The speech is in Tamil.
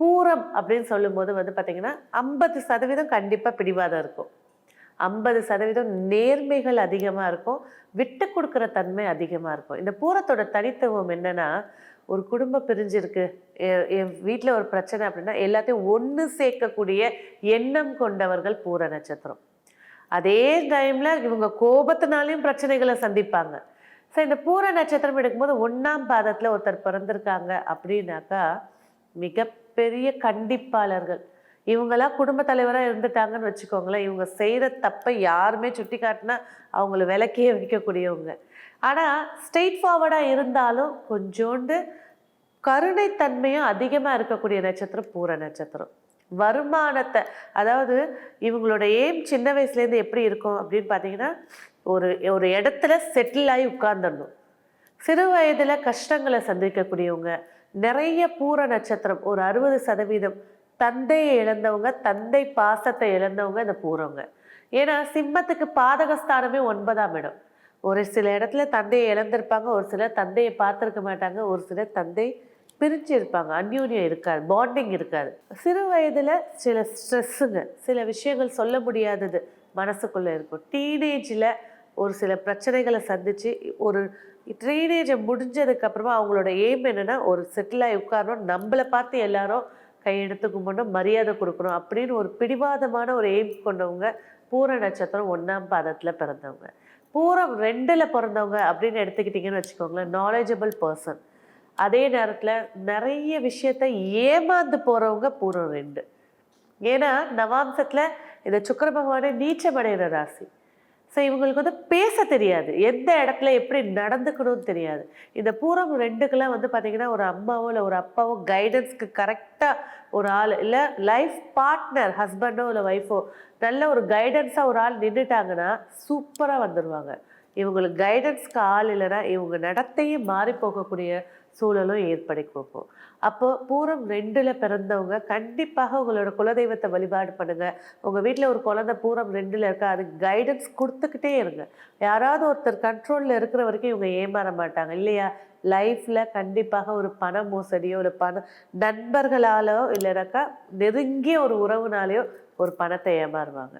பூரம் அப்படின்னு சொல்லும்போது வந்து பார்த்திங்கன்னா ஐம்பது சதவீதம் கண்டிப்பாக பிடிவாதம் இருக்கும். ஐம்பது சதவீதம் நேர்மைகள் அதிகமாக இருக்கும். விட்டு கொடுக்குற தன்மை அதிகமாக இருக்கும். இந்த பூரத்தோட தனித்துவம் என்னன்னா ஒரு குடும்பம் பிரிஞ்சிருக்கு. எ- என் வீட்டில் ஒரு பிரச்சனை அப்படின்னா எல்லாத்தையும் ஒன்று சேர்க்கக்கூடிய எண்ணம் கொண்டவர்கள் பூர நட்சத்திரம். அதே டைமில் இவங்க கோபத்தினாலையும் பிரச்சனைகளை சந்திப்பாங்க. ஸோ இந்த பூர நட்சத்திரம் எடுக்கும்போது ஒன்றாம் பாதத்தில் ஒருத்தர் பிறந்திருக்காங்க அப்படின்னாக்கா மிகப்பெரிய கண்டிப்பாளர்கள். இவங்களாம் குடும்ப தலைவராக இருந்துட்டாங்கன்னு வச்சுக்கோங்களேன். இவங்க செய்கிற தப்பை யாருமே சுட்டி காட்டினா அவங்கள விளக்கியே வைக்கக்கூடியவங்க ஆனால் ஸ்ட்ரெயிட் ஃபார்வர்டாக இருந்தாலும் கொஞ்சோண்டு கருணைத்தன்மையும் அதிகமாக இருக்கக்கூடிய நட்சத்திரம் பூர நட்சத்திரம். வருமானத்தை அதாவது இவங்களோட ஏம் சின்ன வயசுலேருந்து எப்படி இருக்கும் அப்படின்னு பார்த்தீங்கன்னா ஒரு ஒரு இடத்துல செட்டில் ஆகி உட்கார்ந்துடணும். சிறு வயதில் கஷ்டங்களை சந்திக்கக்கூடியவங்க. நிறைய பூர நட்சத்திரம் ஒரு அறுபது சதவீதம் தந்தையை இழந்தவங்க தந்தை பாசத்தை இழந்தவங்க இந்த பூரவங்க. ஏன்னா சிம்மத்துக்கு பாதகஸ்தானமே ஒன்பதாம் இடம். ஒரு சில இடத்துல தந்தையை இழந்திருப்பாங்க ஒரு சிலர் தந்தையை பார்த்துருக்க மாட்டாங்க ஒரு சிலர் தந்தை பிரிஞ்சு இருப்பாங்க அந்யூன்யம் இருக்காது பாண்டிங் இருக்காது. சிறு வயதில் சில ஸ்ட்ரெஸ்ஸுங்க சில விஷயங்கள் சொல்ல முடியாதது மனசுக்குள்ளே இருக்கும். டீனேஜில் ஒரு சில பிரச்சனைகளை சந்தித்து ஒரு டீனேஜை முடிஞ்சதுக்கப்புறமா அவங்களோட எய்ம் என்னென்னா ஒரு செட்டில் ஆகி உட்காரணும். நம்மளை பார்த்து எல்லாரும் கையெடுத்து கும்பிடணும் மரியாதை கொடுக்கணும் அப்படின்னு ஒரு பிடிவாதமான ஒரு எய்ம் கொண்டவங்க பூர நட்சத்திரம் ஒன்றாம் பாதத்தில் பிறந்தவங்க. பூரம் ரெண்டில் பிறந்தவங்க அப்படின்னு எடுத்துக்கிட்டிங்கன்னு வச்சுக்கோங்களேன் நாலேஜபிள் பர்சன் அதே நேரத்தில் நிறைய விஷயத்த ஏமாந்து போகிறவங்க பூரம் ரெண்டு. ஏன்னா நவாம்சத்தில் இந்த சுக்கர பகவானை நீச்சமடைகிற ராசி. ஸோ இவங்களுக்கு வந்து பேச தெரியாது. எந்த இடத்துல எப்படி நடந்துக்கணும்னு தெரியாது. இந்த பூரம் ரெண்டுக்கெல்லாம் வந்து பார்த்தீங்கன்னா ஒரு அம்மாவோ இல்லை ஒரு அப்பாவோ கைடன்ஸ்க்கு கரெக்டாக ஒரு ஆள் இல்லை லைஃப் பார்ட்னர் ஹஸ்பண்டோ இல்லை ஒய்ஃபோ நல்ல ஒரு கைடன்ஸாக ஒரு ஆள் நின்றுட்டாங்கன்னா சூப்பராக வந்துடுவாங்க இவங்களுக்கு கைடன்ஸ்க்கு ஆள் இல்லைன்னா இவங்க நடத்தையே மாறி போகக்கூடிய சூழலும் ஏற்படி கொடுக்கும். அப்போது பூரம் ரெண்டில் பிறந்தவங்க கண்டிப்பாக உங்களோட குலதெய்வத்தை வழிபாடு பண்ணுங்கள் உங்கள் வீட்டில் ஒரு குழந்தை பூரம் ரெண்டில் இருக்கா அதுக்கு கைடன்ஸ் கொடுத்துக்கிட்டே இருங்க. யாராவது ஒருத்தர் கண்ட்ரோலில் இருக்கிற வரைக்கும் இவங்க ஏமாற மாட்டாங்க. இல்லையா? லைஃப்பில் கண்டிப்பாக ஒரு பண மோசடியோ இல்லை பண நண்பர்களாலோ இல்லைனாக்கா நெருங்கிய ஒரு உறவுனாலேயோ ஒரு பணத்தை ஏமாறுவாங்க.